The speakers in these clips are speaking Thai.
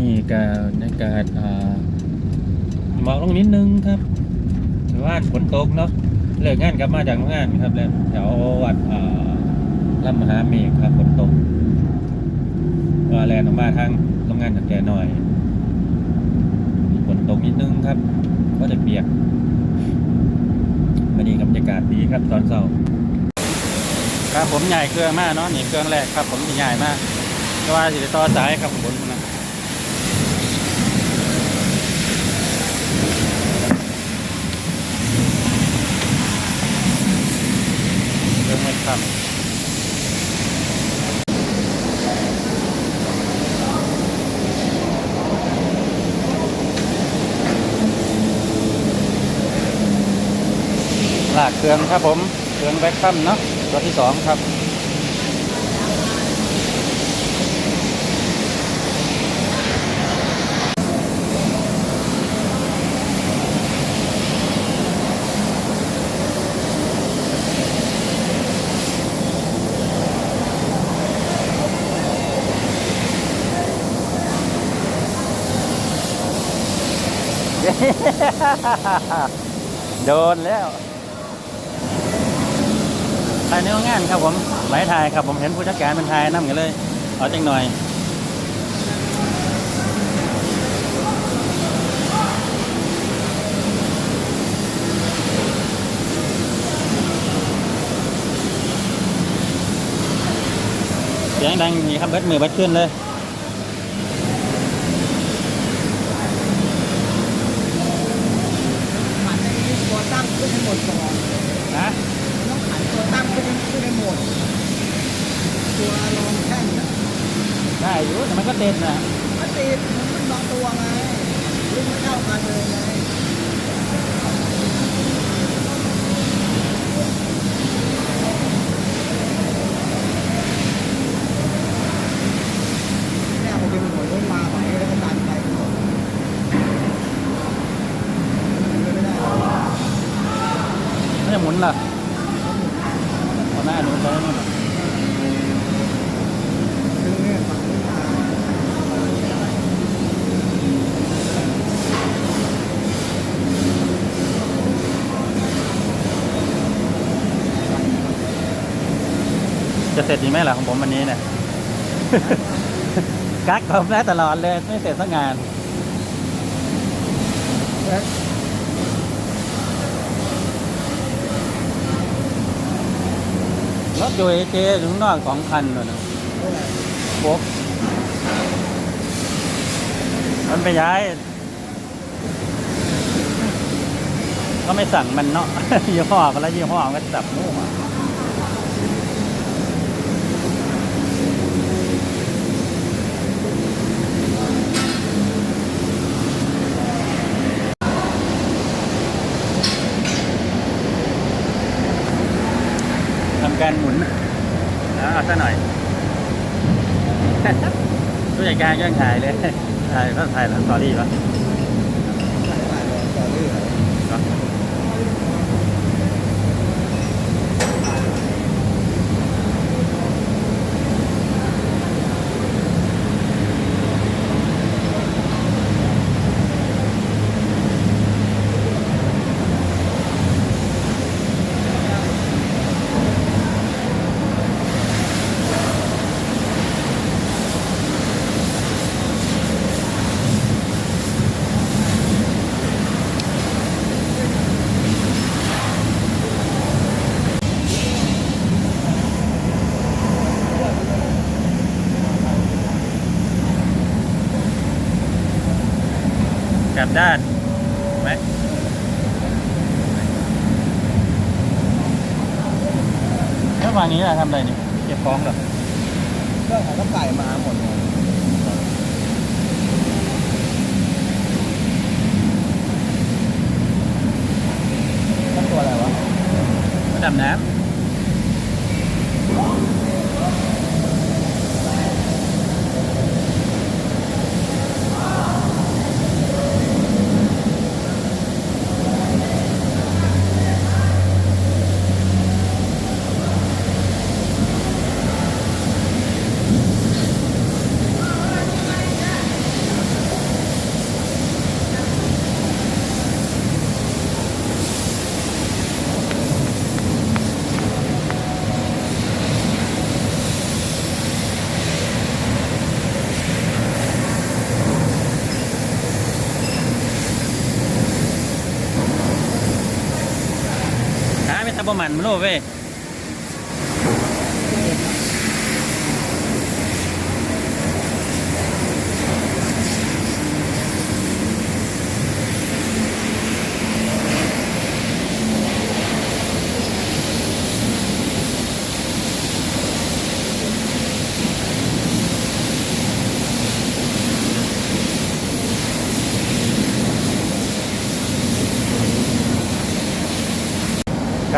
นี่การในการอ่าหมอกลงนิดนึงครับว่านฝนตกเนาะเลิกงานกลับมาจากโรงงานครับแล้วแถววัดอ่าลำมหาเมฆครับฝนตกว่าแลนออกมาทางโรงงานจากแกหน่อยมีฝนตกนิดนึงครับ ก็จะเปียกวันนี้กับบรรยากาศดีครับตอนเช้าครับผมใหญ่เครื่องมากเนาะนี่เครื่องแรกครับ ผมใหญ่มากก็ว่าสิไปต่อสายครับผมบนนะเครื่องไม่ครับ ลากเครื่องครับผม เครื่องแบ็คคัมเนาะตัวที่สองครับโดนแล้ว ถ่ายในโรงงานครับผมไหลถ่ายครับผมเห็นผู้จัดการเป็นถ่ายนั่กันเลยเอาจังหน่อยเสียงดังนี่ครับเบิดมือเบิดขึ้นเลย หันในนี้ตัวตั้งขึ้นให้หมดก่อน นะ ต้องหันตัวตั้งขึ้นให้ขึ้นให้หมด ตัวรองแท่นน่ะ ได้อยู่แต่มันก็เด็ดนะมันติดมันเป็นบางตัวไงลูกไม่เท่ากันเลยไงเนี่ยผมดึงหัวรถมาไปแล้วก็ดันไปหมดไม่ได้ ไม่จะหมุนล่ะเอาหน้าหนุนไปนู่นน่ะ ดึงเนี่ยฝั่งนี้มา จะเสร็จดี ไหมล่ะของผมวันนี้เนี่ย กักผมได้ตลอดเลย ไม่เสร็จสักงาน รถโดยเจอยู่ข้างนอกสองคันเลยนะโบกมันไปย้าย ก็ไม่สั่งมันเนาะยี่ห้อมาแล้วยี่ห้อมันก็จับมั่วท การหมุนแล้วเอาซะหน่อยผู้จัดการยังถ่ายเลยถ่ายก็ถ่ายแล้วสตอรี่ปะ ลับด้านไหมแล้ววางนี้ล่ะทำอะไรนี่เก็บของเหรอเครื่องของก็ไก่มาหมดเลยนั่นตัวอะไรวะมาดำน้ ถ้าประมาณมันโลเว้ย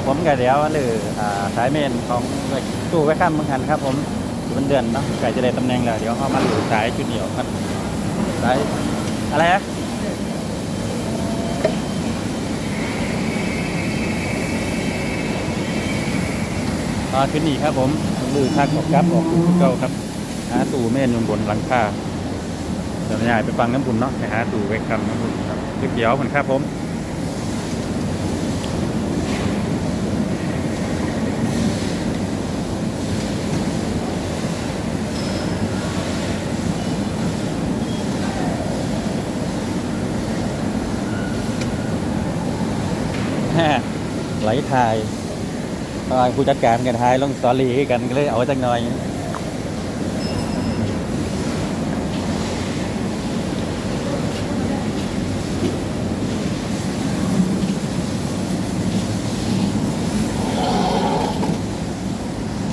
ครับผมก็เดี๋ยวหรือสายเมนของตู้ไว้ข้ามบางคันครับ ผมเป็นเดือนเนาะใกล้จะได้ตำแหน่งแล้วเดี๋ยวเขามาหรือสายชุดเดียวครับสายอะไรฮะอ่าชุดนี้ครับผมหรือทักออกครับออกเก่าครับหาตู้เมนอยู่บนหลังคาเดี๋ยวย้ายไปฟังน้ำบุญเนาะไปหาตู้ไว้ข้ามน้ำบุญครับเดี๋ยวเหมือนครับผม ไห ลทายตอนผู้จัดการกันทายลงสตอรี่ให้กันก็เลยเอาจังหน่อย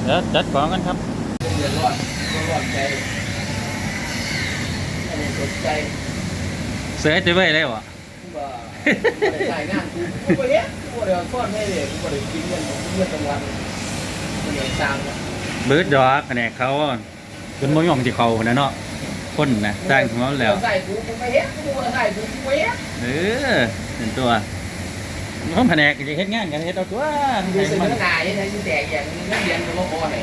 เดี๋ยวจัดของกันครับเดือดร้อนก็ร้อนใจไม่ได้สนใจเสือจะไว้เลยวะกูว่าไม่ได้ถ่ายงานกูกูไปเฮ็ดกู บ่ได้ซ่อนให้เลยกูบ่ได้กินเงินกูเงินกลางวันกูเหนื่อยสร้างอะเบิร์ดดอกแผนกเขาจนมยองที่เขานะเนาะคนนะจ้างของเขาแล้วใส่กูกูไปเฮ็ดกูบ่ได้ใส่กูกูไปเฮ็ดเออเป็นตัวมันแผนกจะเฮ็ดงานกันเฮ็ดเอาตัวดูสิมันหนาอย่างนี้แตกอย่างนี้นักเรียนก็บ่พอให้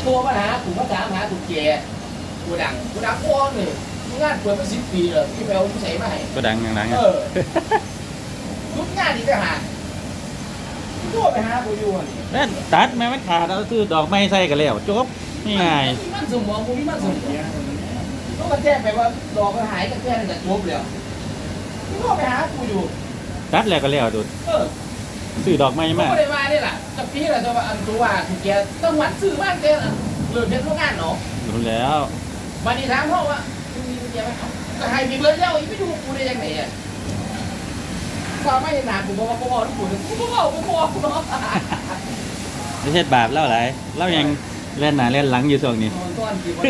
โทรมาหากูมาถามหากูแกกูดังกูดังอ้อนนี่กู งานเปิดมา10ปีแล้วที่ไปเอาที่ใส่มาให้ก็ดังอย่างนั้นเออทุกงานนี่ไปหาโทรไปหากูอยู่นี่แม่นตัดแม่มันขาดเอาซื้อดอกไม้ใส่กันแล้วจบง่ายมันสมองกูมันสมองต้องมาแจ้งไปว่าดอกมันหายกันแค่นั้นจะจบแล้วกูโทรไปหากูอยู่ ตัดแล้วก็แล้วดูเออซื้อดอกไม้กูมาไม่ได้มาเนี่ยแหละจะปีละจะว่าอันตัวว่าถูกแกต้องหวัดซื้อบ้านแกน่ะเลิกเป็นโรงงานเนาะดูแล้ววันนี้ถามพ่อว่า มึงมีกุญแกไหมครับก็ให้มีเบิร์ดแล้วอีไม่ดูกูได้ยังไงอะความไม่เห็นหนากูบอกว่ากูบอกทุกคนกูบอกกูบอกกูเนาะไม่ใช่บาปเล่าอะไรเล่ายังเล่นหนาเล่นหลังอยู่ช่วงนี้ก้อนกี่วัน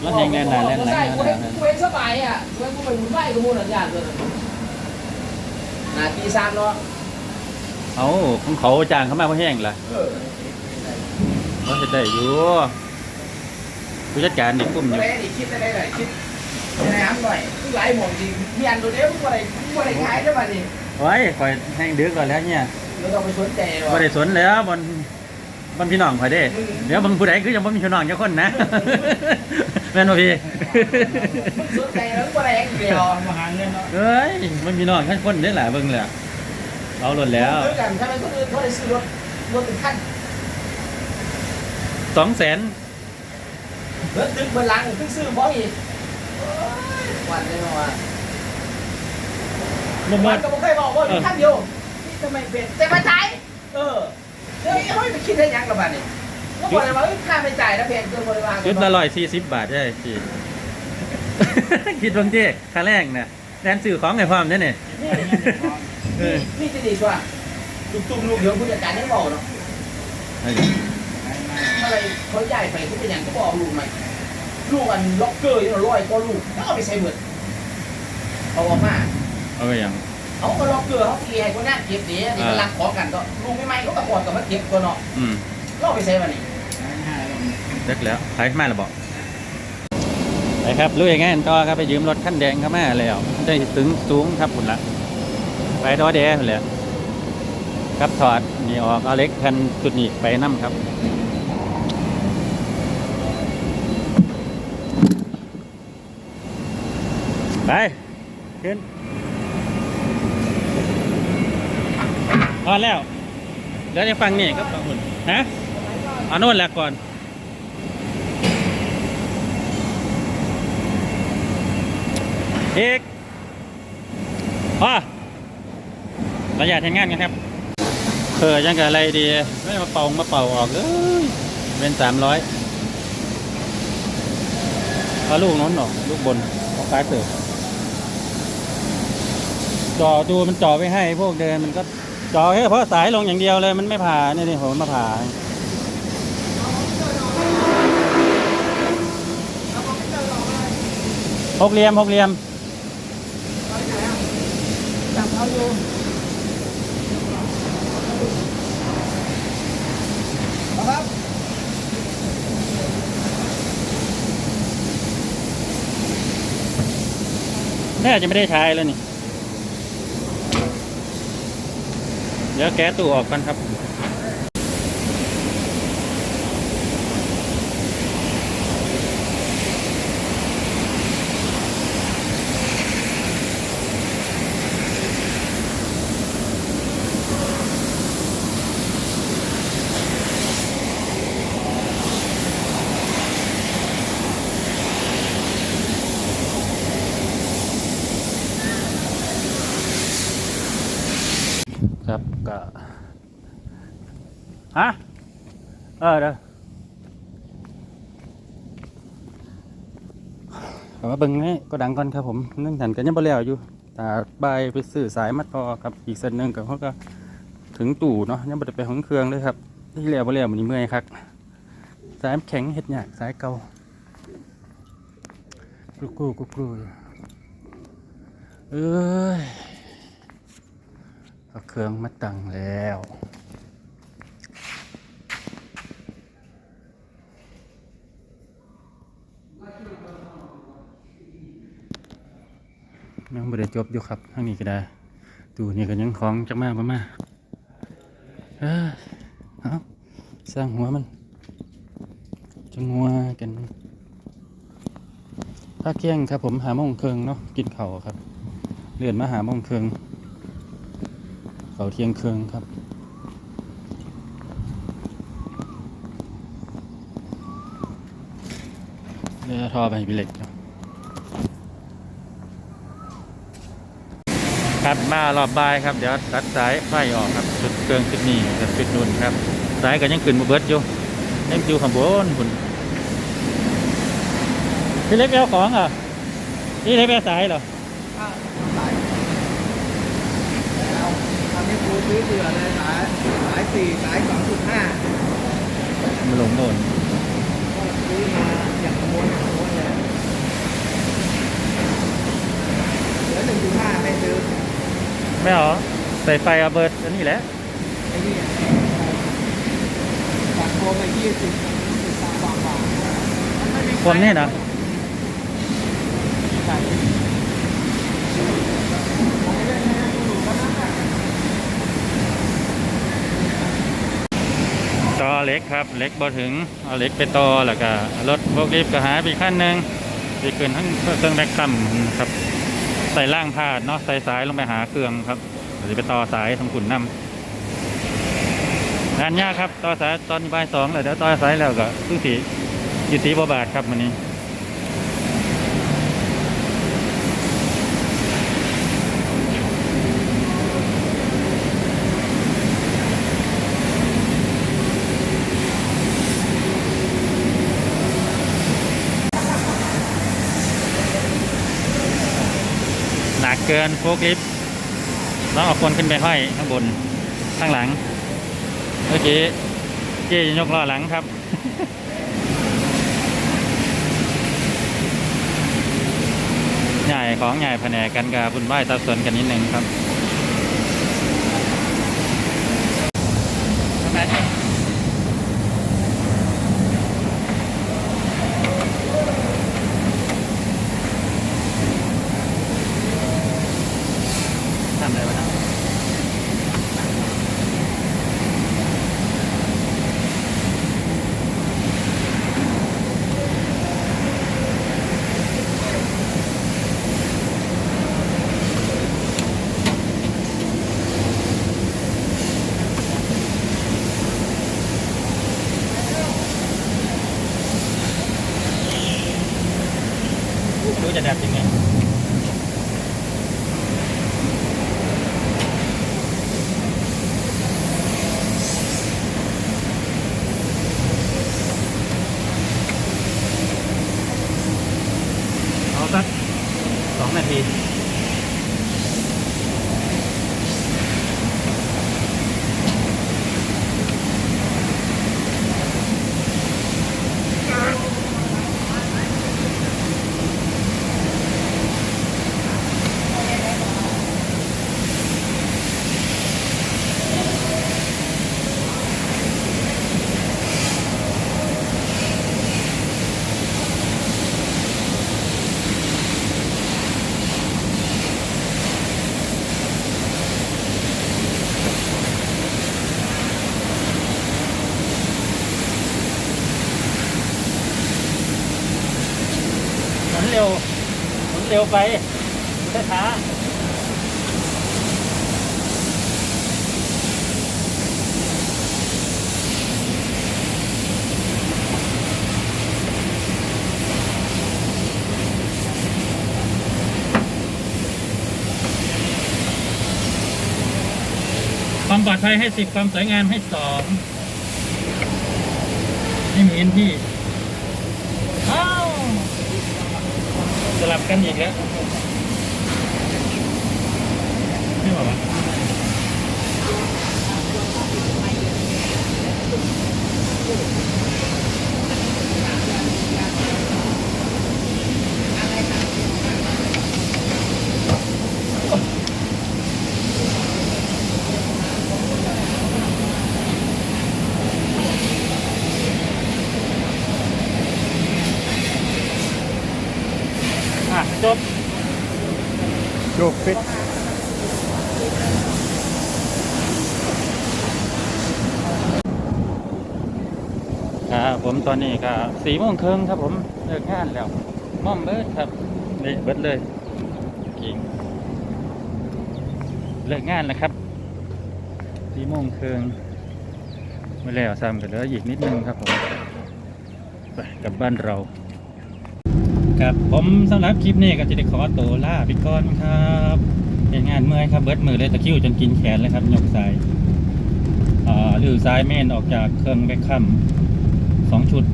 แล้วยังเล่นหนาเล่นหลังใช่อยู่กูนะเห็นกูเห็นสบายอะกูเห็นกูไปหมุนไหวกูมูนอย่างเลยนาทีสามเนาะเอาของเขาจ้างเขามาเพราะแห้งล่ะเออเขาจะได้อยู่ ผู้จัดการนี่กุ้มอไม่ยู่ได้ดิคิดได้ไหนคิดน้ำหน่อยหลายหมองจริงมีอันตัวเดียวกูอะไรกูอะไรขายได้ป่ะนี่โอ้ยคอยแห้งดึกก่อนแล้วเนี่ยเราต้องไปสนใจบ่ว่ะได้สนแล้วบนบนพี่น้องข่อยเด้เดี๋ยวบางผู้ใดคือยังบ่มีพี่น้องจักคนนะแม่นบ่พี่สนใจแล้วกูอะไรอย่างเดียวมาหาเงินเนาะเอ้ยมันพี่น้องทั้งคนเด้อล่ะเบิ่งแล้วเอาหลดแล้วซื้อกันทำไมคนอื่นเขาได้ซื้อรถรถเป็นขั้น200,000รถดึก เบนหลังเพิ่งซื้อเพราะอีกวันนี้เนาะบ่หมมันดก็ไม่เคยบอกว่ามีขั้นเดียวนี่ทำไมเป็นแต่มาจ่ายเออเดี๋ยวเขาไม่ไปคิดได้ยังกับบ้านนี่ก็บอกเลยว่าค่าไม่จ่ายนะเพนเกินบริวารจุดละ140บาทได้พี่คิดเบิ่งติค่าแรงน่ะแทนซื้อของให้พร้อมเด้อนี่นี่เออนี่จะดีกว่าตุ้มๆลูกเดี๋ยวผู้จัดการยังบอกเนาะเอาอะไรเขาใหญ่ไปที่เป็นอย่างก็บอกลูกใหม่ลูกอันล็อกเกอร์ยังร้อยก็ลูกแล้วเอาไปใส่เหมือนเอาออกมาเอาไปหยังเขาก็ล็อกเกอร์เขาเกียร์คนนั้นเก็บดีนี่มันรักของกันก็ลูกไม่ไม่เขาตะกอดกับมันเก็บตัวเนาะอืมก็เอาไปใส่มานี่เด็กแล้วไปมาแล้วบอกไปครับลุยงานต่อครับไปยืมรถคันแดงเข้ามาแล้วได้ถึงสูงครับคุณละไปดอแดงเลยครับถอดนี่ออกเอาเล็กคันจุดนี้ไปน้ำครับ ไป ขึ้นพอแล้วเดี๋ยวจะฟังนี่ครับสองคนฮะเอาโน่นแหละก่อนอีกพอระยะทำงานกันครับเออยังกับอะไรดี ไม่มาเป่ามาเป่าออกเอ้ยเป็นสามร้อยเอาลูกน้นหนอลูกบนเอาซ้ายเติบ จ่อดูมันจ่อไม่ให้พวกเดินมันก็จ่อแค่เพราะสายลงอย่างเดียวเลยมันไม่ผ่าเนี่ยนี่ผมมาผ่าหกเหลี่ยมหกเหลี่ยมจับเอาอยู่เอาครับแม่อาจจะไม่ได้ใช้แล้วนี่ ดี๋ยวแก๊สตู้ออกกันครับ ครับก็ฮะเออเด้อเอมาเบิ่งนี่ก็ดังก่อนครับผมนึ่งถันกันยังบ่แล้วอยู่แตาบายไปซื้อสายมาต่อครับอีกเส้นหนึ่งก็เขาก็ถึงตู่เนาะยังบ่ได้ไปห้องเครื่องเลยครับที่แล้วบ่แล้วมันนี้เมื่อยครับสายแข็งเฮ็ดหยากสายเก่ากรุกรูกรุกรูเอ้ย เอาเครื่องมาตั้งแล้วยังไม่ได้จบอยู่ครับทางนี้ก็ได้ดูนี่ก็ยังของจักมากมามาเอ้ยเอาสร้างหัวมันจังหัวกันถ้าเที่ยงครับผมหาโมงเครื่องเนาะกินเข่าครับเลื่อนมาหาโมงเครื่อง เขาเที่ยงครึ่งครับเดี๋ยวทอไปพี่เล็กครับครับมารอบบ่ายครับ เดี๋ยวตัดสายไฟออกครับจุดเครื่องจุดนี้กับจุดนู่นครับ สายก็ยังขึ้นมาเบิดอยู่ยังอยู่ข้างบนคุณพี่เล็กไปเอาของเหรอะพี่เล็กไปเอาสายเหรออะสายเอา ทำให้ครูซื้อเสือเลยสายสายสี่สายสองจุดห้ามาลงโน่นซื้อมาอย่างขโมยขโมยเลยเหลือหนึ่งจุดห้าไม่ซื้อไม่เหรอใส่ไฟเอาเบิร์ดอันนี้แหละไอ้นี่จากโคมไปยี่สิบสิบสามบาทบาทมันไม่มีความนี่นะใช่ผมไม่ได้ไม่ได้ดูแล้วนะ ต่อ เล็กครับเล็กบ่ถึงเอาเล็กไปต่อแล้วก็รถพวกลิฟก็หายไปขั้นหนึ่งไปขึ้นทั้งเครื่องแบกซัมครับ ใส่ล่างพาดเนาะใส่สายลงไปหาเครื่องครับเดี๋ยวจะไปต่อสายทำขุนนำงานยากครับต่อสายตอนบ่ายสองเลยเดี๋ยวต่อสายแล้วก็ตู้สียู่สีบบาทครับวันนี้ เกินโฟกลิฟต์ต้องเอาคนขึ้นไปห้อยข้างบนข้างหลังเมื่อกี้เจ๊จะยกล้อหลังครับ ใหญ่ของใหญ่แผนกกันกับบุญไหว้ตาสวนกันนิดนึงครับทำไมทำอะไรวะนะ ลล์ไฟช้าความปลอดภัยให้สิบความสวยงามให้สองนี่มือนที่อ้าวส ลับกันอีกแล้วไม่บอกว่าอะจบ โยกฟิต ครับผมต อนนี้ก็สี่โมงครึ่งครับผมเลิกงานแล้วม่อมเบิดครับนี่เบิดเลยกิงเลิกงานแล้วครับสี่โมงครึ่งไม่แล้วซ้ำกันเหลืออีกนิดนึงครับผมไปกลับบ้านเราครับผมสำหรับคลิปนี้ก็จะได้ขอตัวลาไปก่อนครับเป็นงานเมื่อยครับเบิดมือเลยตะคริวจนกินแขนเลยครับยกสายอ่าหรือสายเมนออกจากเครื่องแบคคัม สองชุด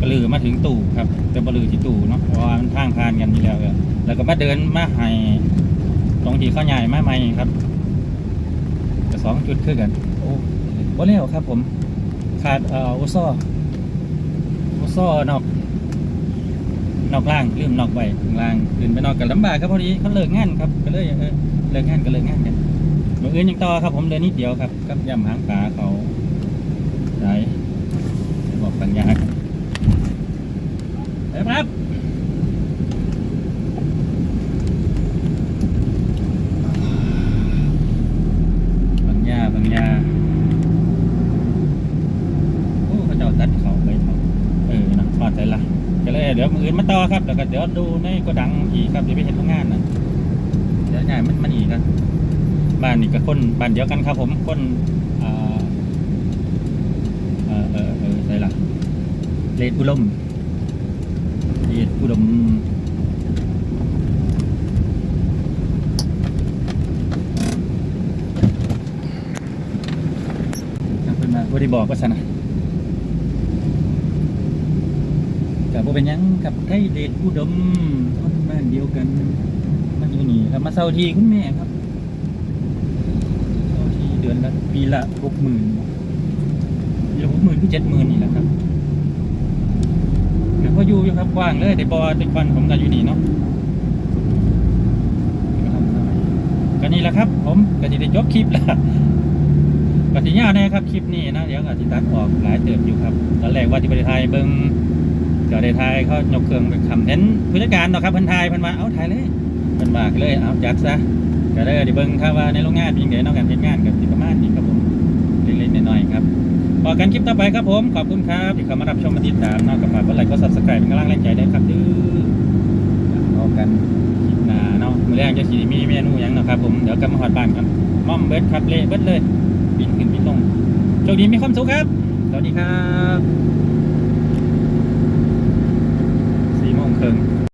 ก็ลือมาถึงตู่ครับ แต่บลือที่ตู่เนาะเพราะว่ามันทางพานกันอยู่แล้วเออแล้วก็มาเดินมาให้ตรงที่เข้าใหญ่มาใหม่ครับก็สองจุดคือกัน โอ้บ่แล้วครับ ผมขาดเอ่อโอซอโอซอนอกนอกล่างลืมนอกไว้ข้างล่างขึ้นไปนอกกันลำบากครับพอดีเขาเลิกงานครับก็เลยเออเลิกงานก็เลิกงานกันเมื่ออื่นยังต่อครับ ผมเดินนิดเดียวครับกับยำหางปลาเขาไหน ปัญญาครับเอ้ยครับปัญญาปัญญาโอ้เขาเจ้าตัดเขาไปเขาเออนะพอใจละก็เลยเดี๋ยวมืออื่นมาต่อครับแล้วก็เดี๋ยวดูในโกดังอีกครับเดี๋ยวไปเห็นโรงงานนะเดี๋ยวง่ายมันมันอีกครับบ้านนี่ก็คนบ้านเดียวกันครับผมคนอ่าเออเออเออใช่ละ เลดบุลมเลดบุลมทางเพิ่นมาบ่ได้บอกว่าซะนะกับเป็นยังกับไทยเดชอุดมคนบ้านเดียวกันมาอยู่นี่ครับมาเซาทีคุณแม่ครับเซาทีเดือนละปีละหกหมื่นปีละหกหมื่นคือเจ็ดหมื่นนี่แหละครับ อยู่อยู่ครับกว้างเลยได้บอติวันผมก็อยู่นี่เนาะก็นี่แหละครับ ผมก็จะได้จบคลิปแล้วปฏิญาแน่ครับคลิปนี้นะเดี๋ยวก็จะตัดออกหลายเติบอยู่ครับตอนแรกว่าที่ประเทศไทยเบิ้งก็ได้ทายเขายกเครื่องไปคำเน้นผู้จัดการเนาะครับเพิ่นทายเพิ่นมาเอาทายเลยเพิ่นมากเลยเอาจัดซะก็เลยได้เบิ่งครับว่าในโรงงานเป็นยังไงนาะการเฮ็ดงานกับสิประมาณนี้ครับผมเล็กๆน้อยๆครับ พอกันคลิปต่อไปครับผม ขอบคุณครับที่เข้ามารับชมมาติดตามนาะกับฝากกดไลค์กด Subscribe เป็นกำลังแรงใจได้ครับดื้อพอกันคลิปหน้าเนาะมือแรกจะสิมีเมนูยังเนะครับผม เดี๋ยวกลับมาฮอดบ้านกันม่อมเบิดครับเละเบิดเลยบินขึ้นบินลงโชคดีมีความสุขครับ สวัสดีครับสี่โมงครึ่ง